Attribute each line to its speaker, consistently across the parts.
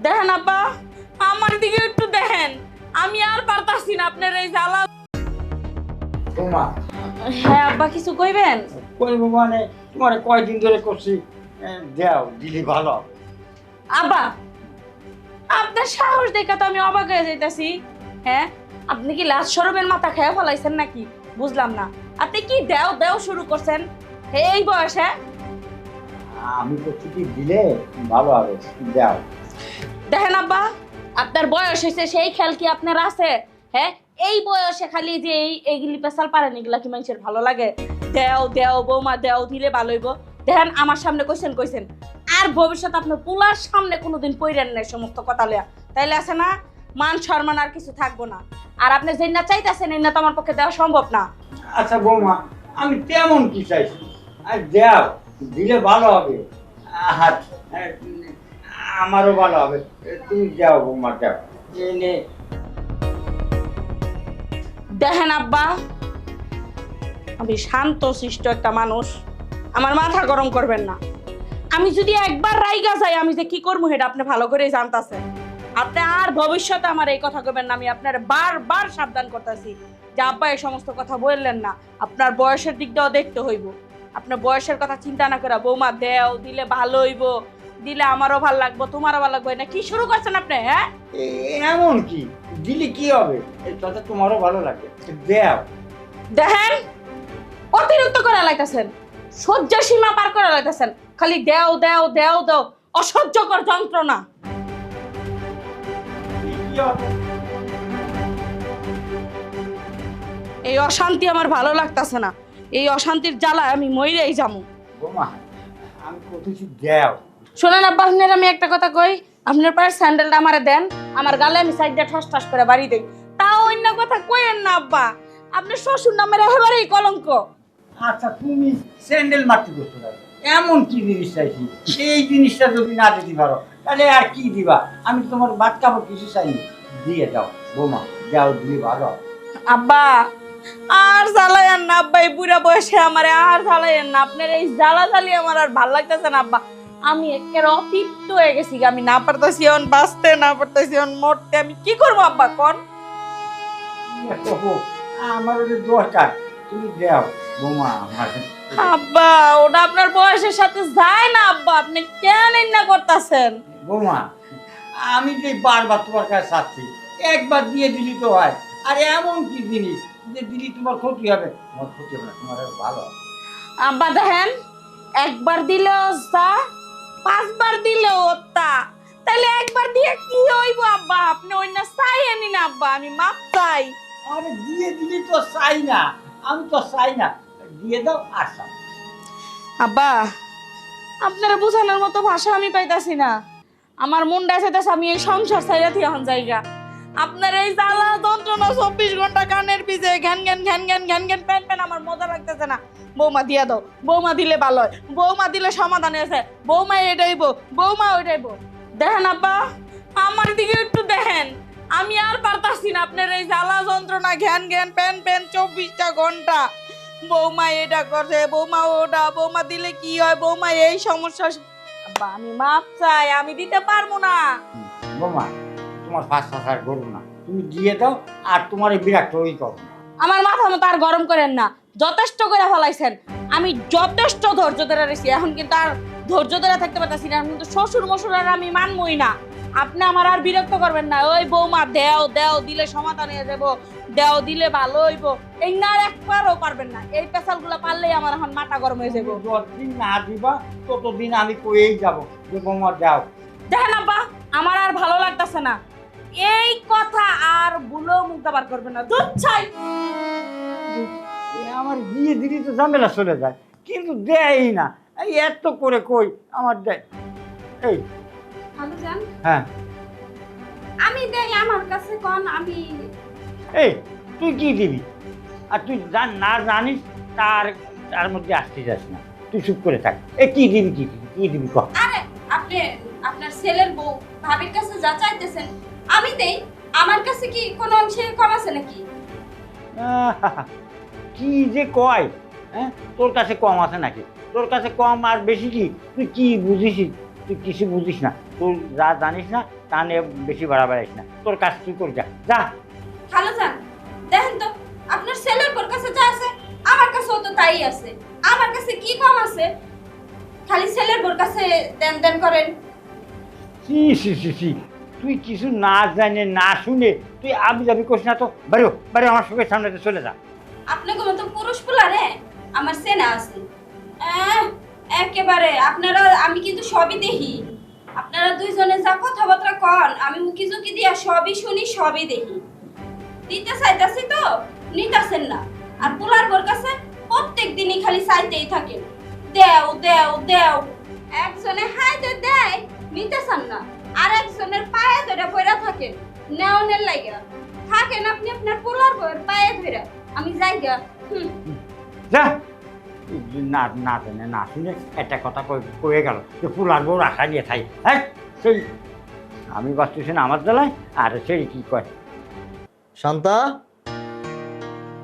Speaker 1: দেখেন আব্বা আমার দিকে একটু দেখেন। আমি আর পারতাছি না আপনার এই জ্বালা।
Speaker 2: তোমা
Speaker 1: হ্যাঁ আব্বা কিছু কইবেন?
Speaker 2: কইব মানে তোমার কয়দিন ধরে করছি এ, দেও দিলি ভালো। হবে।
Speaker 1: আব্বা আপনার সাহস দেখা তো আমি অবাক হয়ে যাইতাছি। হ্যাঁ আপনি কি লাশ সরবের মাথা খেয়ে ফলাইছেন নাকি? বুঝলাম না। আপনি কি দেও দেও শুরু করছেন? এই বয়সে?
Speaker 2: আমি করছি কি দিলে ভালো হবে দেও।
Speaker 1: দেখেন আব্বা, আপনার বয়স হয়েছে, সেই খেয়াল কি আপনার আছে? হ্যাঁ? এই বয়সে খালি যে এই এইগুলি পেশাল পারেন, এগুলা কি মানুষের ভালো লাগে? দেও দেও বৌমা, দেও, দিলে ভালো হইব দেখেন, আমার সামনে কইছেন কইছেন, আর ভবিষ্যৎ আপনার পুলার সামনে কোনোদিন পইরেন না এই সমস্ত কথা লইয়া। তাইলে আছে না, মান সম্মান আর কিছু থাকব না। আর আপনি যেই না চাইতেছেন এই না তো আমার পক্ষে দেওয়া সম্ভব না।
Speaker 2: আচ্ছা বৌমা, আমি তেমন কি চাইছি? আর দেও, দিলে ভালো হবে। আমারও ভালো হবে। তুমি দেও বৌমা এনে
Speaker 1: দেখেন আব্বা, আমি শান্ত শিষ্ট একটা মানুষ। আমার মাথা গরম করবেন না। আমি যদি একবার রাইগা যাই, আমি যে কি করব সেটা আপনি ভালো করে জানতাছেন। আপনি আর ভবিষ্যতে আমার এই কথা কবেন না, আমি আপনার বারবার সাবধান করতেছি যে আব্বা এই সমস্ত কথা বললেন না। আপনার বয়সের দিকটাও দেখতে হইব। আপনার বয়সের কথা চিন্তা না করে, বৌমা দেও, দিলে ভালো হইব। দিলে আমারও ভালো লাগবো তোমারও ভালো লাগবে না কি শুরু করছেন আপনি হ্যাঁ?
Speaker 2: এমন কি? দিলে কি হবে? তাতে তোমারও ভালো লাগে। দেও।
Speaker 1: দেখেন অতিরিক্ত করে লাইতেছেন সহ্য সীমা পার করে লাইতেছেন খালি দেও দেও দেও দেও অসহ্যকর যন্ত্রণা। এই অশান্তি আমার ভালো লাগতাছে না এই অশান্তির জ্বালায় আমি মইরেই যামু
Speaker 2: বোমা আমি করতেছি দেও।
Speaker 1: শোনেন আব্বা আপনার আমি একটা কথা কই। আপনার পায়ের স্যান্ডেলটা আমারে দেন আমার গালে আমি সাইডটা ঠস ঠস করে বাড়ি দেই। তাও অন্য কথা কইেন না আব্বা। আপনার শ্বশুর নামের একেবারেই কলঙ্ক।
Speaker 2: আচ্ছা তুমি স্যান্ডেল মারতে করতে পারো। এমন কি জিনিস চাইছি সেই জিনিসটা যদি না দিতে পারো তাহলে আর কি দিবা? আমি তোমার বাদ কাপড় কিছু চাইনি। দিয়ে দাও বোমা যাও দিয়ে ভালো
Speaker 1: আব্বা আর জ্বালায়েন না আব্বা এই বুড়া বয়সে আমারে আর জ্বালায়েন না। আপনার এই জ্বালা জ্বালি আমার আর ভালো লাগতেছে না আব্বা। আমি একের অতিপ্ত হয়ে গেছি আমি না পারতেছি অন বাঁচতে না পারতেছি অন মরতে। আমি কি করব আব্বা কোন?
Speaker 2: আমার ওটা দরকার তুমি দাও। বোমা আমার
Speaker 1: আব্বা ওটা আপনার বয়সের সাথে যায় না আব্বা। আপনি কেন না করতেছেন?
Speaker 2: বোমা আমি যে বারবার তোমার কাছে চাচ্ছি একবার দিয়ে দিলি তো হয়। আর এমন কি জিনিস যে দিলি তোমার ক্ষতি হবে? তোমার ক্ষতি হবে না তোমার ভালো
Speaker 1: আব্বা দেখেন একবার দিলেও যা পাঁচবার দিলে তা তাহলে একবার দিয়ে কি হইব আব্বা? আপনি ওই না চাই আনি না আব্বা আমি মাপ চাই।
Speaker 2: আরে দিয়ে দিলি তো চাই না আমি তো চাই না। দিয়ে দাও আসা।
Speaker 1: আব্বা আপনারা বোঝানোর মতো ভাষা আমি পাইতাছি না। আমার মুন্ডা চাইতেছে আমি এই সংসার ছাইরা দিয়ে হন জায়গা। আপনার এই জ্বালা যন্ত্রণা চব্বিশ ঘণ্টা কানের পিছে ঘ্যান ঘ্যান ঘ্যান ঘ্যান ঘ্যান ঘ্যান প্যান প্যান আমার মজা লাগতেছে না। বৌমা দিয়া দাও। বৌমা দিলে ভালো হয়। বৌমা দিলে সমাধান আছে বৌমা এটাইব বৌমা ওইটাইব। দেখেন আব্বা আমার দিকে একটু দেখেন। আমি আর পারতাছি না আপনার এই জ্বালা যন্ত্রণা ঘ্যান ঘ্যান প্যান প্যান চব্বিশটা ঘণ্টা। বৌমা এটা করছে বৌমা ওটা বৌমা দিলে কি হয়? বৌমা এই সমস্যা আব্বা, আমি মাপ চাই আমি দিতে পারব না।
Speaker 2: বোমা তোমার ফাঁস আর করব না। তুমি দিয়ে দাও আর তোমার এই বিরাট ওই করো।
Speaker 1: আমার মাথা মতো আর গরম করেন না যথেষ্ট করে ফেলাইছেন। আমি যথেষ্ট ধৈর্য ধরে রয়েছি এখন কিন্তু আর ধৈর্য ধরে থাকতে পারতেছি না কিন্তু শ্বশুর মশুর আর আমি মানবই না। আপনি আমার আর বিরক্ত করবেন না ওই বৌমা দেও দেও দিলে সমাধান হয়ে যাব দেও দিলে ভালো হইব। এই না আর একবারও পারবেন না এই পেশালগুলো পারলেই আমার এখন মাথা গরম হয়ে যাব
Speaker 2: যতদিন না দিবা ততদিন আমি কয়েই যাব যে বোমা দাও।
Speaker 1: দেখেন আব্বা আমার আর ভালো লাগতেছে না। এই কথা আর বুলো মুখ দাবার করবে না দুধ
Speaker 2: আমার বিয়ে দিদি তো ঝামেলা চলে যায় কিন্তু দেয়ই না। এই এত করে কই আমার দেয়। এই।
Speaker 3: ভালো জান
Speaker 2: হ্যাঁ।
Speaker 3: আমি দেই আমার কাছে কোন আমি
Speaker 2: এই তুই কি দিবি? আর তুই জান না জানিস তার তার মধ্যে আসতে যাস না। তুই চুপ করে থাক। এ কি দিবি কি দিবি কি দিবি কহ
Speaker 3: আরে আপনি আপনার ছেলের বউ ভাবির কাছে যা চাইতেছেন আমি দেই? আমার কাছে কি কোনো অংশে কম আছে নাকি?
Speaker 2: কি যে কয় হ্যাঁ? তোর কাছে কম আছে নাকি? তোর কাছে কম আর বেশি কি? তুই কি বুঝিস? তুই কিছু বুঝিস না। তুই যা জানিস না তা নিয়ে বেশি ভাড়া বাড়াইস না। তোর কাজ তুই করে যা। যা।
Speaker 3: খালো যান দেখেন তো আপনার ছেলের বোর কাছে যা আছে আমার কাছেও তো তাই আছে। আমার কাছে কি কম আছে? খালি ছেলের বোর কাছে দেন দেন করেন।
Speaker 2: সি সি সি সি তুই কিছু না জানে, না শুনে তুই আবি যাবি করিস না তো। বাড়ি বাড়ি আমার সঙ্গে সামনে চলে যা।
Speaker 3: আপনাকে মতো পুরুষ পোলা রে? আমার সেনা আছে। একেবারে। আপনারা, আমি কিন্তু সবই দেখি। আপনারা দুইজনে যা কথাবার্তা কন, আমি মুখি জুকি দিয়া সবই শুনি, সবই দেখি। দিতে চাইতাছি তো, নিতাছেন না। আর পোলার বোর কাছে প্রত্যেক দিনই খালি চাইতেই থাকেন দেও দেও দেও। একজনে হাইতে দেয়, নিতেছেন না। আর একজনের পায়ে ধরে পড়া থাকেন নেওনের লাগা থাকেন আপনি আপনার পোলার বউয়ের পায়ে ধরে। আমি যাই গা হুম।
Speaker 2: যা। না না জানে না শুনে একটা কথা কই কয়ে গেল যে ফুলার বউ রাখা দিয়ে থাই। হ্যাঁ সেই আমি বাঁচতেছি না আমার জ্বালায় আর সেই কি কয়?
Speaker 4: শান্তা?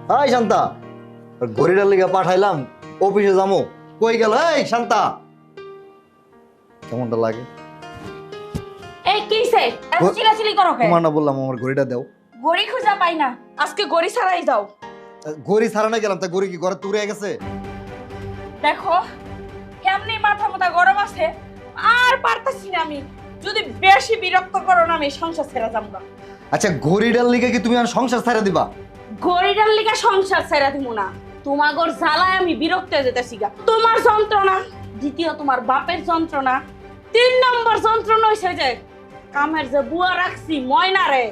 Speaker 4: হাই শান্তা ঘড়িটার লিগে পাঠাইলাম অফিসে যাব কই গেল? এই শান্তা। কেমনটা লাগে?
Speaker 1: এত চিলাচিলি করো কে?
Speaker 4: তোমার না বললাম আমার ঘড়িটা দাও।
Speaker 1: গড়ি খুঁজা পাই না। আজকে গড়ি ছাড়াই যাও
Speaker 4: ঘড়ি গেলাম তা ঘড়ি কি ঘরে তুলে গেছে?
Speaker 1: দেখো এমনি মাথা মাথা গরম আছে আর পারতাছি না আমি। যদি বেশি বিরক্ত করো না আমি সংসার ছেড়ে যাব না।
Speaker 4: আচ্ছা ঘড়িটার লিগে কি তুমি আর সংসার ছাড়া দিবা?
Speaker 1: গড়িটার লিগা সংসার ছেড়ে দিব না। তোমাগর জ্বালায় আমি বিরক্ত হয়ে যেতেছি গা। তোমার যন্ত্রণা দ্বিতীয় তোমার বাপের যন্ত্রণা তিন নম্বর যন্ত্রণা হইছে যে কামের যে বুয়া রাখছি ময়না রে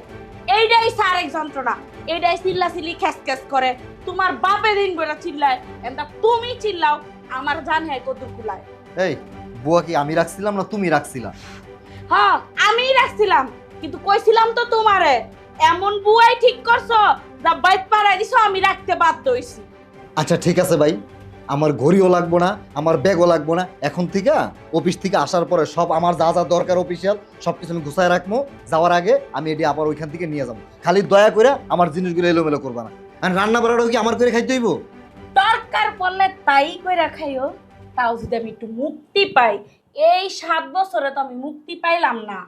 Speaker 1: এইটাই সারেক যন্ত্রণা। এইটাই চিল্লা চিল্লি খ্যাস খ্যাস করে। তোমার বাপে দিন বেড়া চিল্লায় এটা তুমি চিল্লাও আমার জান হ্যাঁ কত কুলায়।
Speaker 4: এই বুয়া কি আমি রাখছিলাম না তুমি রাখছিলা?
Speaker 1: হ্যাঁ আমি রাখছিলাম কিন্তু কইছিলাম তো তোমারে এমন বুয়াই ঠিক করছ যা বাইত পাড়াই দিছো আমি রাখতে বাধ্য হইছি।
Speaker 4: আচ্ছা ঠিক আছে ভাই। আমার ঘড়িও লাগবো না আমার ব্যাগও লাগবো না। এখন থেকে অফিস থেকে আসার পরে সব আমার যা যা দরকার অফিসিয়াল সব কিছু আমি গুছায় রাখব। যাওয়ার আগে আমি এটি আবার ওইখান থেকে নিয়ে যাব। খালি দয়া করে আমার জিনিসগুলো এলোমেলো করবা না। আর রান্না বাড়াটাও কি আমার করে খাইতে হইব?
Speaker 1: দরকার পড়লে তাই কইরা খাইও। তাও যদি আমি একটু মুক্তি পাই এই সাত বছরে তো আমি মুক্তি পাইলাম না।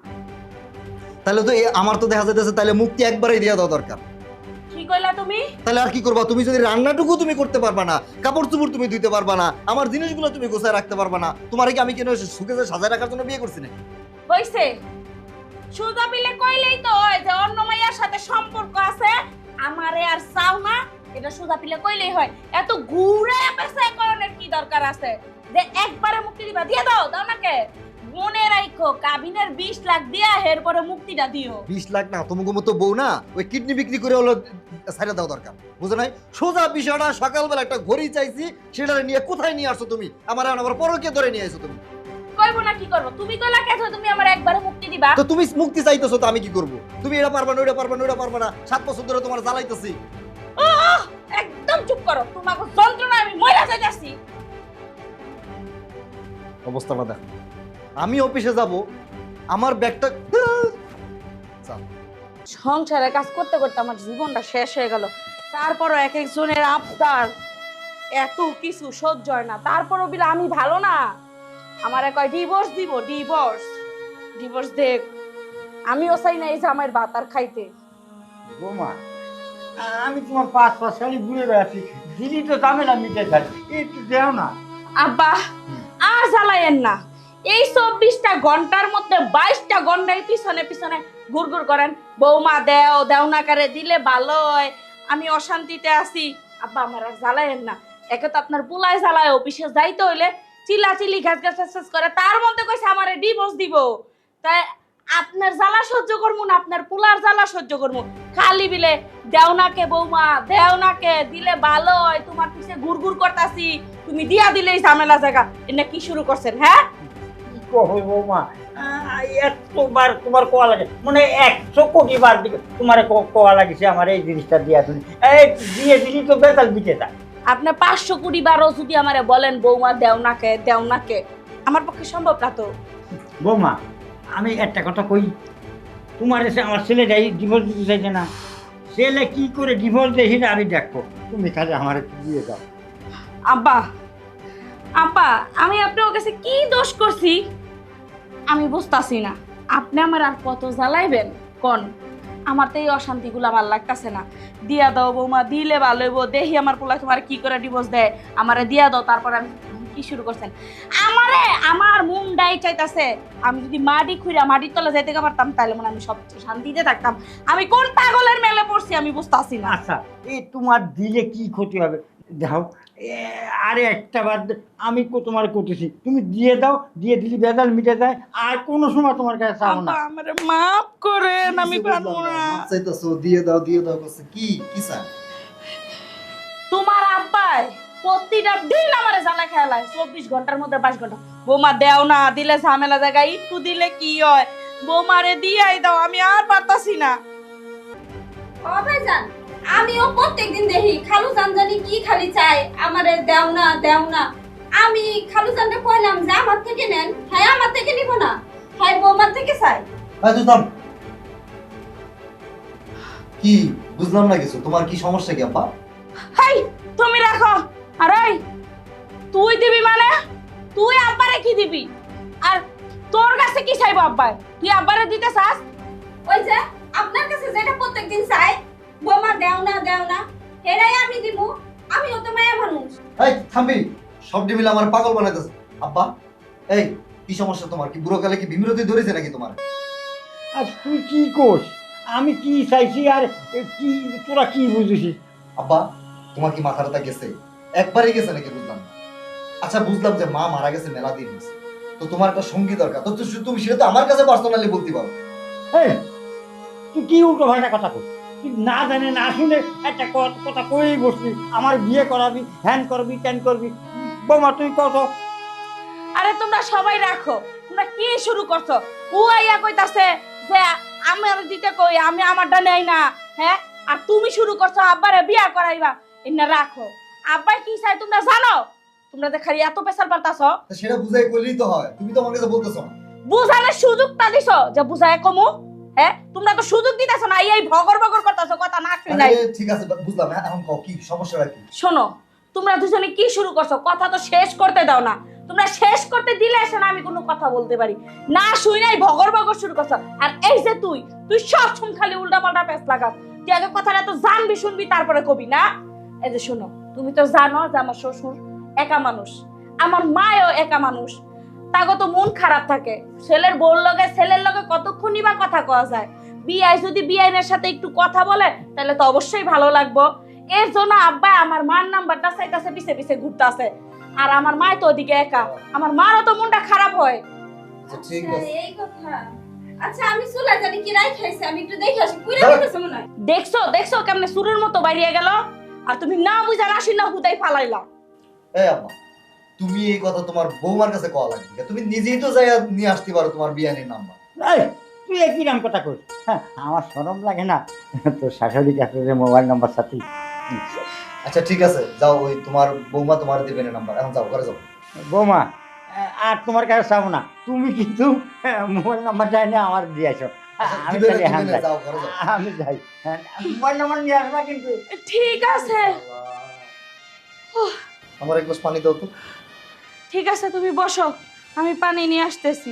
Speaker 4: তাহলে তো আমার তো দেখা যাইতেছে তাহলে মুক্তি একবারই দেওয়া দেওয়া দরকার।
Speaker 1: কইলা তুমি?
Speaker 4: তাহলে আর কি করবা? তুমি যদি রান্নাটুকু তুমি করতে পারবা না কাপড় চুপড় তুমি ধুইতে পারবা না আমার জিনিসগুলো তুমি গোছায় রাখতে পারবা না তোমার কি আমি কেন সুখে সাজায় রাখার জন্য বিয়ে করছি না
Speaker 1: হইছে। সুজা পিলে কইলেই তো হয় যে অন্য মাইয়ার সাথে সম্পর্ক আছে আমারে আর চাও না এটা সুজা পিলে কইলেই হয়। এত ঘুরে পেছে করণের কি দরকার আছে? যে একবারে মুক্তি দিবা দিয়ে দাও দাও নাকে। মনে রাখো কাবিনের বিশ লাখ দিয়া এরপরে মুক্তিটা দিও।
Speaker 4: বিশ লাখ না তোমাকে মতো বউ না ওই কিডনি বিক্রি করে হলো সাইডে দেওয়া দরকার। বুঝো নাই? সোজা বিষয়টা সকালবেলা একটা ঘড়ি চাইছি সেটা নিয়ে কোথায় নিয়ে আসছো তুমি? আমার আবার পরকে ধরে নিয়ে আসছো তুমি।
Speaker 1: কইবো না কি করব? তুমি কইলা কেন তুমি আমার একবারে মুক্তি দিবা?
Speaker 4: তো তুমি মুক্তি চাইতেছো তো আমি কি করব? তুমি এটা পারবা না ওটা পারবা না ওটা পারবা না সাত বছর ধরে তোমার জ্বালাইতেছি।
Speaker 1: একদম চুপ করো। তোমাকে যন্ত্রণা আমি মহিলা যাইতাছি।
Speaker 4: অবস্থাটা দেখো। আমি অফিসে যাব আমার ব্যাগটা।
Speaker 1: সংসারে কাজ করতে করতে আমার জীবনটা শেষ হয়ে গেল। তারপরও এক একজনের আবদার এত কিছু সহ্য হয় না। তারপরও বিলে আমি ভালো না। আমার কয় ডিভোর্স দিব ডিভোর্স ডিভোর্স দেখ। আমিও চাই না এই যে আমার ভাত আর খাইতে।
Speaker 2: বৌমা আমি তোমার পাঁচ পাঁচ শাড়ি ঘুরে বেড়াচ্ছি। দিদি তো ঝামেলা মিটে থাকে একটু দেও না।
Speaker 1: আব্বা আর জ্বালায়েন না। এই চব্বিশটা ঘণ্টার মধ্যে বাইশটা ঘন্টায় পিছনে পিছনে ঘুর ঘুরঘুর করেন। বৌমা দেও দেও না কারে দিলে ভালো হয়। আমি অশান্তিতে আছি। আব্বা, আমার আর জ্বালায়েন না। একে তো আপনার পুলায় জ্বালায়, অফিসে যাইতে হইলে চিল্লি ঘাস ঘাস করে, তার মধ্যে কইছে আমারে ডিভোর্স দিব। তাই আপনার জ্বালা সহ্য করব না, আপনার পুলার জ্বালা সহ্য করব খালি বিলে দেও নাকে বৌমা দেও নাকে দিলে ভালো হয়। তোমার পিছে ঘুরঘুর করতাছি। তুমি দিয়া দিলেই ঝামেলা জায়গা। এটা কি শুরু করছেন হ্যাঁ?
Speaker 2: বৌমা। তোমার কোয়া লাগে? মানে একশো কোটি বার দিকে তোমার কোয়া লাগিছে আমার এই জিনিসটা দিয়া তুমি। এই দিয়ে দিলি তো বেতাল দিতে তা।
Speaker 1: আপনি পাঁচশো কোটি বারো যদি আমারে বলেন বৌমা দেও নাকে দেও নাকে আমার পক্ষে সম্ভব না তো।
Speaker 2: বৌমা আমি একটা কথা কই। তোমার এসে আমার ছেলেটাই ডিভোর্স দিতে চাইছে না। ছেলে কি করে ডিভোর্স দেখি সেটা আমি দেখব। তুমি খালি আমার একটু দিয়ে দাও।
Speaker 1: আব্বা আব্বা আমি আপনার কাছে কি দোষ করছি? আমি বুঝতাছি না। আপনি আমার আর কত জ্বালাইবেন? কোন আমার তো এই অশান্তিগুলো আমার লাগতাছে না। দিয়া দাও বৌমা দিলে ভালো হইব। দেখি আমার পোলা তোমার কি করে ডিভোর্স দেয়? আমারে দিয়া দাও তারপর আমি কি শুরু করছেন? আমারে আমার মুন্ডাই চাইতাছে। আমি যদি মাটি খুঁড়া মাটির তলা যাইতে পারতাম তাহলে মনে আমি সব শান্তিতে থাকতাম। আমি কোন পাগলের মেলে পড়ছি আমি বুঝতেছি না।
Speaker 2: আচ্ছা এই তোমার দিলে কি ক্ষতি হবে? এ, আরে একটা বাদ দে- আমি কো- তোমার করতেছি। তুমি দিয়ে দাও দিয়ে দিলি বেদাল মিটে যায় আর কোনো সময় তোমার কাছে চাবো না।
Speaker 1: আমারে মাফ করেন আমি পারব না।
Speaker 4: চাইতেছো দিয়ে দাও দিয়ে দাও করছে। কি কি চান
Speaker 1: তোমার আব্বাই প্রতিটা দিন আমারে জ্বালা খেলায় চব্বিশ ঘণ্টার মধ্যে বাইশ ঘণ্টা। বৌমা দেও না দিলে ঝামেলা জায়গায় একটু দিলে কি হয়? বৌমারে দিয়াই দাও আমি আর পারতাছি না।
Speaker 3: ও ভাইজান আমিও প্রত্যেকদিন দেখি খালু জান জানি কি খালি চাই আমারে দেও না দেও না। আমি খালু জানটা কইলাম যে আমার থেকে নেন হ্যাঁ আমার থেকে নিব না হ্যাঁ বৌমার থেকে চাই
Speaker 4: তুই কি বুঝলাম না কিছু তোমার কি সমস্যা কি আব্বা?
Speaker 1: হাই তুমি রাখো। আর তুই দিবি মানে? তুই আব্বারে কি দিবি? আর তোর কাছে কি চাইব আব্বাই তুই আব্বারে দিতে চাস?
Speaker 3: ওই যে আপনার কাছে যেটা প্রত্যেকদিন চাই বৌমা দেও না দেও না। এরাই আমি দিব। আমিও তো মায়া মানুষ।
Speaker 4: এই থামবি। সব মিলে আমার পাগল বানাইতেছে। আব্বা এই কি সমস্যা তোমার? কি বুড়ো কালে কি বিমরতি ধরেছে নাকি তোমার?
Speaker 2: আর তুই কি কোস? আমি কি চাইছি আর কি তোরা কি বুঝেছিস
Speaker 4: আব্বা তোমার কি মাথাটা গেছে? একবারই গেছে নাকি বুঝলাম না। আচ্ছা বুঝলাম যে মা মারা গেছে মেলা দিন তো তোমার একটা সঙ্গী দরকার। তো তুমি- তুমি সেটা তো আমার কাছে পার্সোনালি বলতে পারো।
Speaker 2: এই তুই কি উল্টো পাল্টা কথা কর না জানে না শুনে একটা কথা কই বসবি আমার বিয়ে করাবি হ্যান করবি ত্যান করবি। বৌমা তুই কত?
Speaker 1: আরে তোমরা সবাই রাখো তোমরা কি শুরু করছ? ও আইয়া কইতাছে যে আমার দিতে কই আমি আমারটা নেই না হ্যাঁ? আর তুমি শুরু করছ আব্বারে বিয়া করাইবা এনা রাখো। আব্বাই কি চাই তোমরা জানো? তোমরা যে খালি এত পেশার
Speaker 4: তো সেটা বুঝাই করলেই তো হয় তুমি তো আমার কাছে বলতেছো।
Speaker 1: বুঝানোর সুযোগটা দিছো যে বুঝায় কমু। হ্যাঁ? তোমরা তো সুযোগ দিতেছো না এই ভগর ভগর করতেছো কথা না শুই নাই
Speaker 4: ঠিক আছে বুঝলাম হ্যাঁ এখন কও কি সমস্যাটা কি?
Speaker 1: শোনো তোমরা দুজনে কি শুরু করছ? কথা তো শেষ করতে দাও না। তোমরা শেষ করতে দিলে এসে না আমি কোনো কথা বলতে পারি। না শুই নাই ভগর ভগর শুরু করছ। আর এই যে তুই তুই সব সময় খালি উল্টা পাল্টা পেস লাগাস। তুই আগে কথাটা তো জানবি শুনবি তারপরে কবি না? এই যে শোনো তুমি তো জানো যে আমার শ্বশুর একা মানুষ। আমার মায়ও একা মানুষ। তাগো তো মন খারাপ থাকে। ছেলের বোর লগে ছেলের লগে কতক্ষণই বা কথা কওয়া যায়? বিআই যদি বিআইনের সাথে একটু কথা বলে তাহলে তো অবশ্যই ভালো লাগবো। এর জন্য আব্বা আমার মার নাম্বারটা চাইতেছে পিছে পিছে ঘুরতেছে। আর আমার মা তো ওদিকে একা। আমার মারও তো মনটা খারাপ হয়।
Speaker 4: আচ্ছা, ঠিক
Speaker 3: আচ্ছা,
Speaker 4: আছে।
Speaker 3: এই কথা। আচ্ছা আমি চুলা জানি কি রাই খাইছে আমি একটু দেখে আসি। পুরা। মনে হয়?
Speaker 1: দেখছ দেখছ কেমনে সুরের মতো বাইরিয়ে গেল? আর তুমি না বুঝা না শুনা হুদাই ফালাইলা।
Speaker 4: এই আব্বা তুমি এই কথা তোমার বৌমার কাছে কওয়া লাগবে তুমি নিজেই তো যাই নিয়ে আসতে পারো তোমার বিয়ানির নাম্বার।
Speaker 2: তুই একই নাম কথা কর হ্যাঁ, আমার সরম লাগে না। তোর শাশুড়ি কাছে যে মোবাইল নাম্বার সাথে।
Speaker 4: আচ্ছা ঠিক আছে যাও ওই তোমার বৌমা তোমার দেবে না নাম্বার। এখন যাও ঘরে যাও।
Speaker 2: বৌমা আর তোমার কাছে চাবো না। তুমি কিন্তু মোবাইল নাম্বার চাই না আমার
Speaker 4: আচ্ছা,
Speaker 2: আমি যাই।
Speaker 4: যাও ঘরে
Speaker 2: আমি যাই। হ্যাঁ, মোবাইল নাম্বার নিয়ে আসবা কিন্তু।
Speaker 1: ঠিক আছে।
Speaker 4: আমার এক গ্লাস পানি দাও তো।
Speaker 1: ঠিক আছে তুমি বসো। আমি পানি নিয়ে আসতেছি।